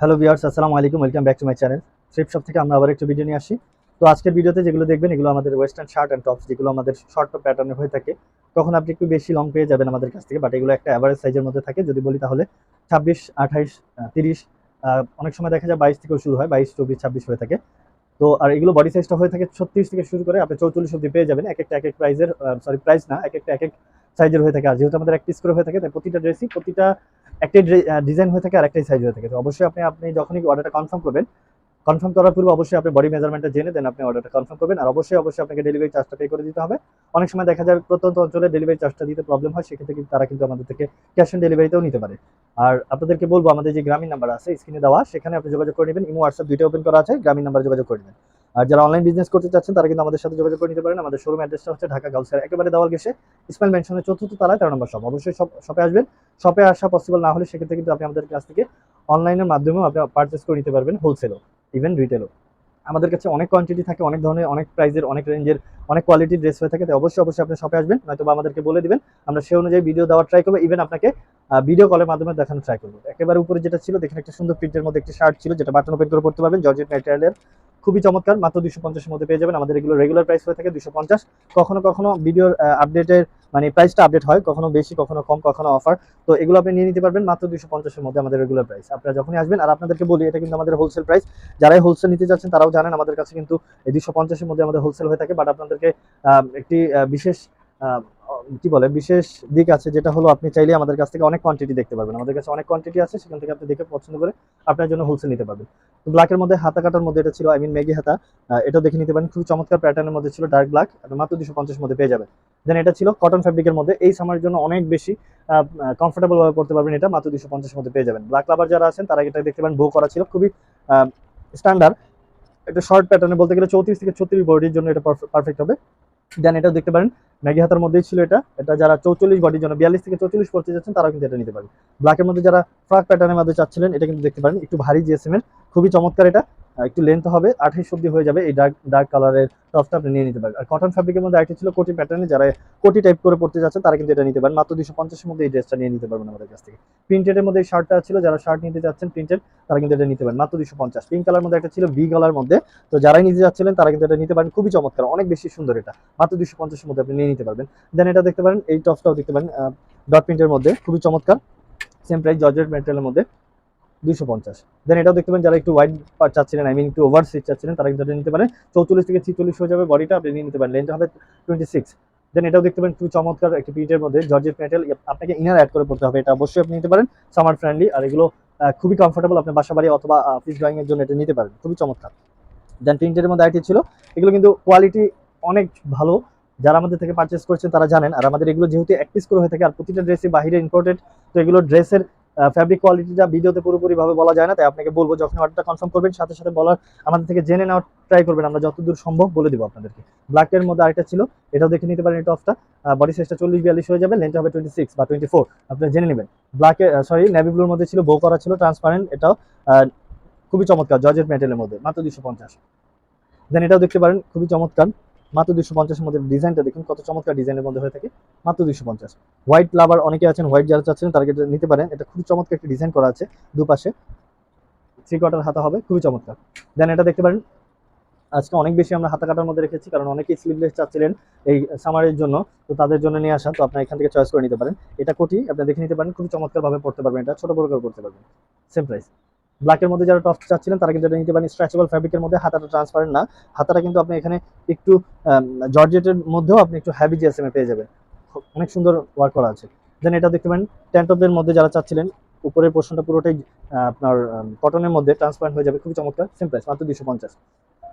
Hello viewers আসসালামু আলাইকুম welcome back to my channel trip shop থেকে আমরা আবার একটু ভিডিও নিয়ে আসি। তো আজকের ভিডিওতে যেগুলো দেখবেন, এগুলো আমাদের ওয়েস্টার্ন শার্ট অ্যান্ড টপস যেগুলো আমাদের শর্ট প্যাটার্নের হয়ে থাকে। তখন আপনি একটু বেশি লং পেয়ে যাবেন আমাদের কাছ থেকে বাট এগুলো একটা অ্যাভারেজ সাইজের মধ্যে থাকে। যদি বলি তাহলে ছাব্বিশ, আঠাইশ তিরিশ অনেক সময় দেখা যায় বাইশ থেকেও শুরু হয়, বাইশ, চব্বিশ, ছাব্বিশ হয়ে থাকে। তো আর এগুলো বডি সাইজটা হয়ে থাকে ছত্রিশ থেকে শুরু করে আপনি চৌচল্লিশ অব্দি পেয়ে যাবেন। এক একটা, এক এক প্রাইজের সরি প্রাইস না, এক একটা, এক এক সাইজের হয়ে থাকে। আর যেহেতু আমাদের এক পিস করে হয়ে থাকে, তাই প্রতিটা ড্রেসই প্রতিটা একটাই ডিজাইন হয়ে থাকে আর একটাই সাইজ হয়ে থাকে। তো অবশ্যই আপনি আপনি যখনই অর্ডারটা কনফার্ম করবেন কনফার্ম করার পূর্বে অবশ্যই আপনি বডি মেজারমেন্টটা জেনে দেন আপনি অর্ডারটা কনফার্ম করবেন। আর অবশ্যই অবশ্যই আপনাকে ডেলিভারি চার্জটা পে করে দিতে হবে। অনেক সময় দেখা যায় প্রত্যন্ত অঞ্চলে ডেলিভারি চার্জটা দিতে প্রবলেম হয়, সেক্ষেত্রে কিন্তু তারা কিন্তু আমাদের থেকে ক্যাশ অন ডেলিভারিতেও নিতে পারে। আর আপনাদেরকে বলব, আমাদের যে গ্রামীণ নাম্বার আছে স্ক্রিনে দেওয়া সেখানে আপনি যোগাযোগ করে নেবেন। ইমো হোয়াটসঅ্যাপ দুইটা ওপেন করা আছে, গ্রামীণ নাম্বারে যোগাযোগ করে নেবেন। আর যারা অনলাইন বিজনেস করতে চাচ্ছেন, তারা কিন্তু আমাদের সাথে যোগাযোগ করে নিতে পারেন। আমাদের শোরুম অ্যাড্রেসটা হচ্ছে ঢাকা গাউসের একেবারে দেওয়াল গেছে ইসমাইল মেনশনের চতুর্থ তলায়, তেরো নম্বর শপ অবশ্যই শপে আসবেন। শপে আসা পসিবল না হলে সেক্ষেত্রে কিন্তু আপনি আমাদের কাছ থেকে অনলাইনের মাধ্যমেও আপনি পারচেস করে নিতে পারবেন হোলসেলও ইভেন রিটেলও আমাদের কাছে অনেক কোয়ান্টিটি থাকে, অনেক ধরনের, অনেক প্রাইজের অনেক রেঞ্জের অনেক কোয়ালিটির ড্রেস হয়ে থাকে। তাই অবশ্যই অবশ্যই আপনি শপে আসবেন নয়তো বা আমাদেরকে বলে দিবেন। আমরা সেই অনুযায়ী ভিডিও দেওয়ার ট্রাই করব। ইভেন আপনাকে ভিডিও কলের মাধ্যমে দেখানোর ট্রাই করব। একেবারে উপরে যেটা ছিল, দেখেন একটা সুন্দর প্রিন্টের মধ্যে একটি শার্ট ছিল, যেটা বাটন ওপেন করে পড়তে পারবেন। জর্জেট ম্যাটেরিয়ালের খুবই চমৎকার, মাত্র দুশো পঞ্চাশের মধ্যে পেয়ে যাবেন। আমাদের এগুলো রেগুলার প্রাইস হয়ে থাকে দুশো পঞ্চাশ। কখনো কখনো ভিডিওর আপডেটের মানে প্রাইসটা আপডেট হয়, কখনো বেশি, কখনো কম, কখনো অফার তো এগুলো আপনি নিয়ে নিতে পারবেন মাত্র দুশো পঞ্চাশের মধ্যে আমাদের রেগুলার প্রাইস আপনারা যখনই আসবেন, আর আপনাদেরকে বলি, এটা কিন্তু আমাদের হোলসেল প্রাইস যারাই হোলসেল নিতে যাচ্ছেন, তারাও জানেন আমাদের কাছে কিন্তু এই দুশো পঞ্চাশের মধ্যে আমাদের হোলসেল হয়ে থাকে। বাট আপনাদেরকে একটি বিশেষ কি বলে, বিশেষ দিক আছে যেটা হলো আপনি চাইলে আমাদের কাছ থেকে অনেক কোয়ান্টিটি দেখতে পারবেন। আমাদের কাছে অনেক কোয়ান্টিটি আছে, সেখান থেকে আপনি দেখে পছন্দ করে আপনার জন্য হোলসেল নিতে পারবেন। ব্ল্যাকের মধ্যে হাতা কাটার মধ্যে এটা ছিল আই মিন মেগি হাতা। এটা দেখে নিতে পারেন, খুবই চমৎকার প্যাটার্নের মধ্যে ছিল ডার্ক ব্ল্যাক মাত্র দুশো পঞ্চাশ মধ্যে পেয়ে যাবেন। দেন এটা ছিল কটন ফ্যাব্রিকের মধ্যে, এই সামার জন্য অনেক বেশি কমফোর্টেবল ভাবে পড়তে পারবেন এটা, মাত্র দুশো পঞ্চাশের মধ্যে পেয়ে যাবেন। ব্ল্যাক লাভার যারা আছেন, তারা এটা দেখতে পারেন বো করা ছিল, খুবই স্ট্যান্ডার্ড একটা শর্ট প্যাটার্নে বলতে গেলে চৌত্রিশ থেকে ছত্রিশ বডির জন্য এটা পারফেক্ট হবে। দেন এটাও দেখতে পারেন। ম্যাগি হাতার মধ্যেই ছিল এটা। এটা যারা চৌচল্লিশ বডির জন্য বিয়াল্লিশ থেকে চৌচল্লিশ পড়তে যাচ্ছেন তারা কিন্তু এটা নিতে পারেন। ব্ল্যাকের মধ্যে যারা ফ্রাক প্যাটার্নের মধ্যে চাচ্ছিলেন, এটা কিন্তু দেখতে পারেন। একটু ভারী জিএসএম এর। খুবই চমৎকার এটা। একটু লেন্থ হবে, আঠাইশ অব্দি হয়ে যাবে। এই ডার্ক ডার্ক কালারের টপটা আপনি নিয়ে নিতে পারেন। আর কটন ফ্যাব্রিকের মধ্যে একটা ছিল কোটি প্যাটার্নে যারা কোটি টাইপ করে পড়তে যাচ্ছেন, তারা কিন্তু এটা নিতে পারেন। মাত্র দুশো পঞ্চাশের মধ্যে এই ড্রেসটা নিয়ে নিতে পারবেন আমাদের কাছ থেকে। প্রিন্টেডের মধ্যে এই শার্টটা ছিল, যারা শার্ট নিতে যাচ্ছেন প্রিন্টেড তারা কিন্তু এটা নিতে পারেন। মাত্র দুশো পঞ্চাশ। পিঙ্ক কালার মধ্যে একটা ছিল বি কালার মধ্যে। তো যারাই নিতে যাচ্ছিলেন, তারা কিন্তু এটা নিতে পারেন। খুবই চমৎকার, অনেক বেশি সুন্দর এটা। মাত্র দুশো পঞ্চাশের মধ্যে আপনি নিয়ে নিতে পারবেন। দেন এটা দেখতে পারেন, এই টপসটাও দেখতে পারেন ডট প্রিন্টের মধ্যে। খুবই চমৎকার। সেম প্রাইস জর্জেট ম্যাটেরিয়ালের মধ্যে। দুশো পঞ্চাশ। দেন এটাও দেখতে পারেন, যারা একটু ওয়াইড চাচ্ছিলেন আই মিন একটু ওভার সিট চাচ্ছিলেন, তারা কিন্তু নিতে পারেন চৌচল্লিশ থেকে ছিচল্লিশ হয়ে যাবে বডিটা আপনি নিয়ে নিতে পারেন। লেন্থ হবে টোয়েন্টি সিক্স দেন এটাও দেখতে পারেন খুব চমৎকার একটি প্রিন্টের মধ্যে জর্জেট ম্যাটেরিয়াল আপনাকে ইনার অ্যাড করে পড়তে হবে। এটা অবশ্যই আপনি নিতে পারেন সামার ফ্রেন্ডলি আর এগুলো খুবই কমফোর্টেবল আপনি বাসা বাড়ি অথবা অফিস ড্রয়িং এর জন্য এটা নিতে পারেন। খুবই চমৎকার। দেন প্রিন্টের মধ্যে আইটি ছিল, এগুলো কিন্তু কোয়ালিটি অনেক ভালো। যারা আমাদের থেকে পারচেস করছেন তারা জানেন, আর আমাদের এগুলো যেহেতু এক করে হয়ে থাকে, আর প্রতিটা ড্রেসই বাইরে ইম্পোর্টেড তো এগুলো ড্রেসের ফ্যাব্রিক কোয়ালিটিটা ভিডিওতে পুরোপুরি ভাবে বলা যায় না, তাই আপনাকে বলব যখন অর্ডারটা কনফার্ম করবেন, সাথে সাথে বলার, আমাদের থেকে জেনে নেওয়ার ট্রাই করবেন, আমরা যতদূর সম্ভব বলে দিব আপনাদেরকে। ব্ল্যাকের মধ্যে আরেকটা ছিল, এটাও দেখে নিতে পারেন এই টপটা বডি সাইজটা চল্লিশ বিয়াল্লিশ হয়ে যাবে লেন্থ হবে টোয়েন্টি সিক্স বা টোয়েন্টি ফোর আপনি জেনে নেবেন। ব্ল্যাকে সরি নেভি ব্লুর মধ্যে ছিল বো করা ছিল ট্রান্সপারেন্ট এটাও খুবই চমৎকার জর্জেট মেটেলের মধ্যে, মাত্র দুশো পঞ্চাশ। দেন এটাও দেখতে পারেন, খুবই চমৎকার। মাত্র দুশো পঞ্চাশের মধ্যে ডিজাইনটা দেখুন, কত চমৎকার ডিজাইনের মধ্যে হয়ে থাকে। মাত্র দুশো পঞ্চাশ। হোয়াইট লাভার অনেকে আছেন হোয়াইট যারা চাচ্ছেন, তারা নিতে পারেন। এটা খুবই চমৎকার একটি ডিজাইন করা আছে দুপাশে। থ্রি কোয়ার্টার হাতা হবে, খুবই চমৎকার। দেন এটা দেখতে পারেন, আজকে অনেক বেশি আমরা হাতা কাটার মধ্যে রেখেছি, কারণ অনেকেই স্লিভলেস চাচ্ছিলেন এই সামারের জন্য। তো তাদের জন্য নিয়ে আসা, তো আপনার এখান থেকে চয়েস করে নিতে পারেন। এটা কোটি, আপনি দেখে নিতে পারেন, খুবই চমৎকার ভাবে পড়তে পারবেন এটা, ছোট বড় করে পড়তে পারবেন। সেম প্রাইস ব্ল্যাকের মধ্যে যারা টপ চাচ্ছিলেন, তারা কিন্তু এটা নিতে পারেন। স্ট্রেচেবল ফ্যাব্রিকের মধ্যে হাতাটা ট্রান্সপারেন্ট না। হাতাটা কিন্তু আপনি এখানে একটু জর্জেটের মধ্যেও আপনি একটু হ্যাভি জিএসএম পেয়ে যাবেন। অনেক সুন্দর ওয়ার্ক করা আছে। দেন এটা দেখতে পারেন ট্যান্টপদের মধ্যে যারা চাচ্ছিলেন, উপরের পোর্শনটা পুরোটাই আপনার কটনের মধ্যে ট্রান্সপারেন্ট হয়ে যাবে। খুবই চমৎকার সেম প্রাইস মাত্র দুশো পঞ্চাশ।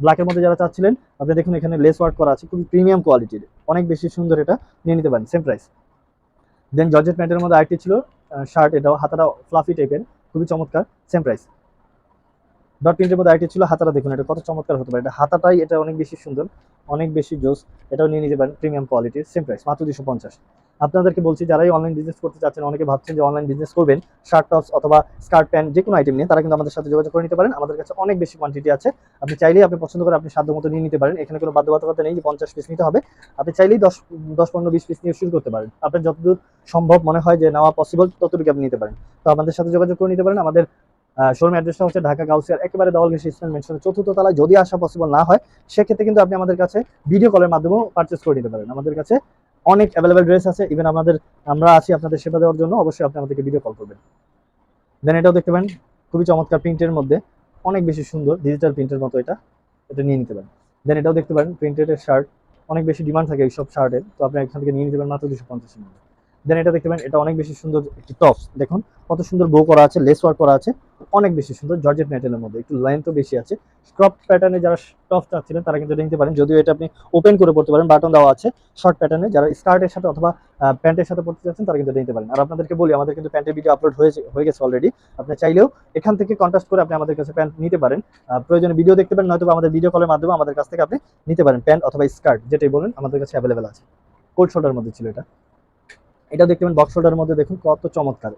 ব্ল্যাকের মধ্যে যারা চাচ্ছিলেন, আপনি দেখুন এখানে লেস ওয়ার্ক করা আছে, খুবই প্রিমিয়াম কোয়ালিটির অনেক বেশি সুন্দর এটা নিয়ে নিতে পারেন সেম প্রাইস দেন জর্জেট প্যান্টের মধ্যে আরেকটি ছিল শার্ট এটাও হাতাটা ফ্লাফি টাইপের খুবই চমৎকার সেম প্রাইস ডট প্রিন্টের মধ্যে আরেকটি ছিল, হাতাটা দেখুন, এটা কত চমৎকার হতে পারে। এটা হাতাটাই, এটা অনেক বেশি সুন্দর, অনেক বেশি জোস, এটাও নিয়ে নিতে পারেন প্রিমিয়াম কোয়ালিটির সেম প্রাইস মাত্র দুশো পঞ্চাশ। আপনাদেরকে বলছি, যারাই অনলাইন বিজনেস করতে চাচ্ছেন, অনেকে ভাবছেন যে অনলাইন বিজনেস করবেন শার্ট টপস অথবা স্কার্ট প্যান্ট যে কোনো আইটেম নিয়ে, তারা কিন্তু আমাদের সাথে যোগাযোগ করে নিতে পারেন। আমাদের কাছে অনেক বেশি কোয়ান্টিটি আছে। আপনি চাইলেই আপনি পছন্দ করে আপনি সাধ্য মতো নিয়ে নিতে পারেন। এখানে কোনো বাধ্যবাধকতা নেই যে পঞ্চাশ পিস নিতে হবে। আপনি চাইলেই দশ দশ, পনেরো, বিশ পিস নিয়ে শুরু করতে পারেন। আপনার যতদূর সম্ভব মনে হয় যে নেওয়া পসিবল ততটুকু আপনি নিতে পারেন। তো আমাদের সাথে যোগাযোগ করে নিতে পারেন। আমাদের শোরুম অ্যাড্রেসটা হচ্ছে ঢাকা গাউসিয়ার, একেবারে দেওয়াল ঘেসে ইসলাম মেনশনের চতুর্থ তলায়। যদি আসা পসিবল না হয়, সেক্ষেত্রে কিন্তু আপনি আমাদের কাছে ভিডিও কলের মাধ্যমেও পারচেস করে নিতে পারেন। আমাদের কাছে অনেক অ্যাভেলেবেল ড্রেস আছে। ইভেন আমাদের, আমরা আছি আপনাদের সেবা দেওয়ার জন্য, অবশ্যই আপনি আমাদেরকে ভিডিও কল করবেন। দেন এটাও দেখতে পারেন, খুবই চমৎকার প্রিন্টের মধ্যে। অনেক বেশি সুন্দর ডিজিটাল প্রিন্টের মতো এটা। এটা নিয়ে নিতে পারেন। দেন এটাও দেখতে পারেন প্রিন্টেড শার্ট অনেক বেশি ডিমান্ড থাকে এইসব শার্টের তো আপনি এখান থেকে নিয়ে নিতে পারেন মাত্র দুশো পঞ্চাশের মধ্যে দেন এটা দেখতে পারেন, এটা অনেক বেশি সুন্দর একটি টপস দেখুন, কত সুন্দর বো করা আছে লেস ওয়ার্ক করা আছে, অনেক বেশি সুন্দর জর্জেট মেটেলের মধ্যে। একটু লাইন তো বেশি আছে। স্ক্রপ প্যাটার্নে যারা টপ চাচ্ছিলেন, তারা কিন্তু নিতে পারেন। যদিও এটা আপনি ওপেন করে পড়তে পারেন বাটন দেওয়া আছে শর্ট প্যাটার্নে যারা স্কার্টের সাথে অথবা প্যান্টের সাথে পড়তে চাচ্ছেন, তারা কিন্তু নিতে পারেন। আর আপনাদেরকে বলি, আমাদের কিন্তু প্যান্টের ভিডিও আপলোড হয়েছে, হয়ে গেছে অলরেডি আপনি চাইলেও এখান থেকে কন্টাক্ট করে আপনি আমাদের কাছে প্যান্ট নিতে পারেন। প্রয়োজনে ভিডিও দেখতে পারেন নয়তো আমাদের ভিডিও কলের মাধ্যমে আমাদের কাছ থেকে আপনি নিতে পারেন প্যান্ট অথবা স্কার্ট যেটাই বলেন, আমাদের কাছে অ্যাভেলেবেল আছে। কোল্ড শোল্ডার মধ্যে ছিল এটা। এটা দেখতে পারেন বক্স শোল্ডারের মধ্যে দেখুন কত চমৎকার।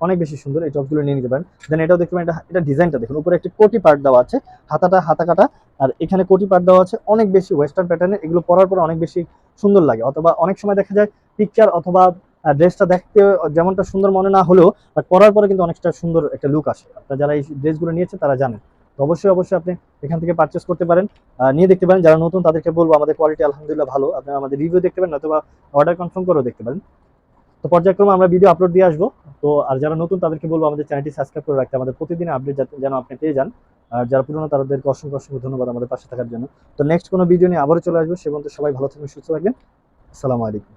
অনেক বেশি সুন্দর এই টপগুলো নিয়ে নিতে পারেন। দেন এটাও দেখতে পারেন, এটা ডিজাইনটা দেখুন। উপরে একটি কোটি পার্ট দেওয়া আছে, হাতাটা হাতা কাটা, আর এখানে কোটি পার্ট দেওয়া আছে, অনেক বেশি ওয়েস্টার্ন প্যাটার্নের এগুলো পরার পর অনেক বেশি সুন্দর লাগে। অথবা অনেক সময় দেখা যায় পিকচার অথবা ড্রেসটা দেখতে যেমনটা সুন্দর মনে না হলেও বাট পরার পরে কিন্তু অনেকটা সুন্দর একটা লুক আসে। আপনারা যারা এই ড্রেসগুলো নিয়েছে তারা জানেন। অবশ্যই অবশ্যই আপনি এখান থেকে পারচেস করতে পারেন। নিয়ে দেখতে পারেন, যারা নতুন তাদেরকে বলব আমাদের কোয়ালিটি আলহামদুলিল্লাহ ভালো। আপনারা আমাদের রিভিউ দেখতে পারেন অথবা অর্ডার কনফার্ম করেও দেখতে পারেন। তো পর্যায়ক্রমে আমরা ভিডিও আপলোড দিয়ে আসব। তো আর যারা নতুন, তাদেরকে বলব আমাদের চ্যানেলটি সাবস্ক্রাইব করে রাখতে। আমাদের প্রতিদিন আপডেট যেন আপনি পেয়ে যান। আর যারা পুরনো, তাদেরকে অসংখ্য অসংখ্য ধন্যবাদ আমাদের পাশে থাকার জন্য। তো নেক্সট কোনো ভিডিও নিয়ে আবারও চলে আসব। সে পর্যন্ত সবাই ভালো থাকবেন, সুস্থ থাকবেন। আসসালামু আলাইকুম।